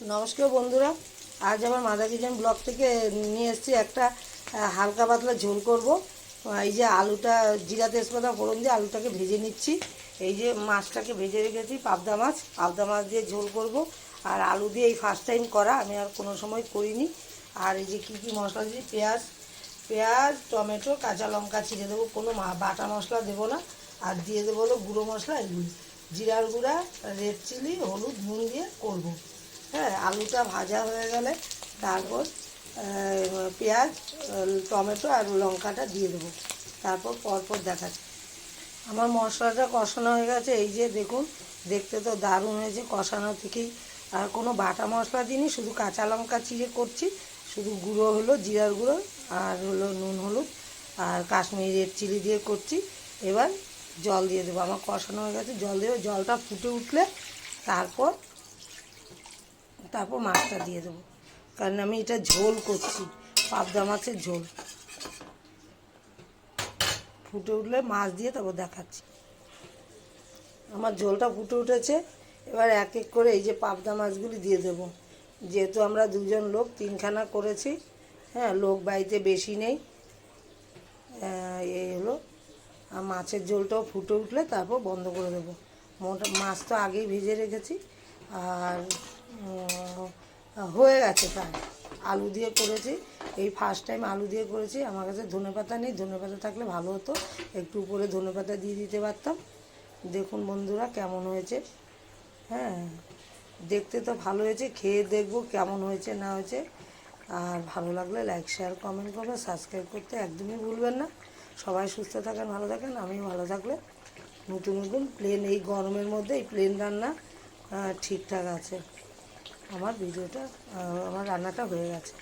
নমস্কার বন্ধুরা। আজ আমার মাদা কিচেন ব্লগ থেকে নিয়ে এসেছি একটা হালকা পাতলা ঝোল করব। এই যে আলুটা, জিরা তেজপাতা, ফোড়ন দিয়ে আলুটাকে ভেজে নিচ্ছি। এই যে মাছটাকে ভেজে রেখেছি, পাবদা মাছ। পাবদা মাছ দিয়ে ঝোল করব। আর আলু দিয়ে এই ফার্স্ট টাইম করা, আমি আর কোনো সময় করিনি। আর এই যে কী কী মশলা দিই পেঁয়াজ পেঁয়াজ, টমেটো, কাঁচা লঙ্কা ছিঁড়ে দেবো। কোনো বাটা মশলা দেবো না। আর দিয়ে দেবো হলো গুঁড়ো মশলা এগুলি জিরার গুঁড়া রেড চিলি হলুদ, নুন দিয়ে করব। হ্যাঁ আলুটা ভাজা হয়ে গেলে তারপর পেঁয়াজ টমেটো আর লঙ্কাটা দিয়ে দেবো। তারপর পরপর দেখাচ্ছি। আমার মশলাটা কষানো হয়ে গেছে। এই যে দেখুন, দেখতে তো দারুণ হয়েছে কষানো থেকেই। আর কোনো বাটা মশলা দিইনি, শুধু কাঁচা লঙ্কা চিড়ে করছি। শুধু গুঁড়ো হলো জিরার গুঁড়ো আর হলো নুন হলুদ আর কাশ্মীরি রেড চিলি দিয়ে করছি। এবার জল দিয়ে দেবো। আমার কষানো হয়ে গেছে, জল দেবো জলটা ফুটে উঠলে তারপর তারপর মাছটা দিয়ে দেবো। কারণ আমি এটা ঝোল করছি, পাবদা মাছের ঝোল। ফুটে উঠলে মাছ দিয়ে তারপর দেখাচ্ছি। আমার ঝোলটা ফুটে উঠেছে, এবার এক এক করে এই যে পাবদা মাছগুলি দিয়ে দেবো। যেহেতু আমরা দুজন লোক, তিনখানা করেছি হ্যাঁ লোক বাড়িতে বেশি নেই। এই হলো, আর মাছের ঝোলটাও ফুটে উঠলে তারপর বন্ধ করে দেবো। মোটা মাছ তো আগেই ভেজে রেখেছি আর হয়ে গেছে প্রায়। আলু দিয়ে করেছি। এই ফার্স্ট টাইম আলু দিয়ে করেছি। আমার কাছে ধনে পাতা নেই। ধনে পাতা থাকলে ভালো হতো। একটু উপরে ধনে পাতা দিয়ে দিতে পারতাম। দেখুন বন্ধুরা কেমন হয়েছে। হ্যাঁ দেখতে তো ভালো হয়েছে। খেয়ে দেখব কেমন হয়েছে, না হয়েছে। আর ভালো লাগলে লাইক শেয়ার কমেন্ট করবেন সাবস্ক্রাইব করতে একদমই ভুলবেন না। সবাই সুস্থ থাকেন, ভালো থাকেন। আমিও ভালো থাকলে নতুন নতুন প্লেন এই গরমের মধ্যে এই প্লেন রান্না ঠিকঠাক আছে। আমার ভিডিওটা আমার রান্নাটা হয়ে গেছে।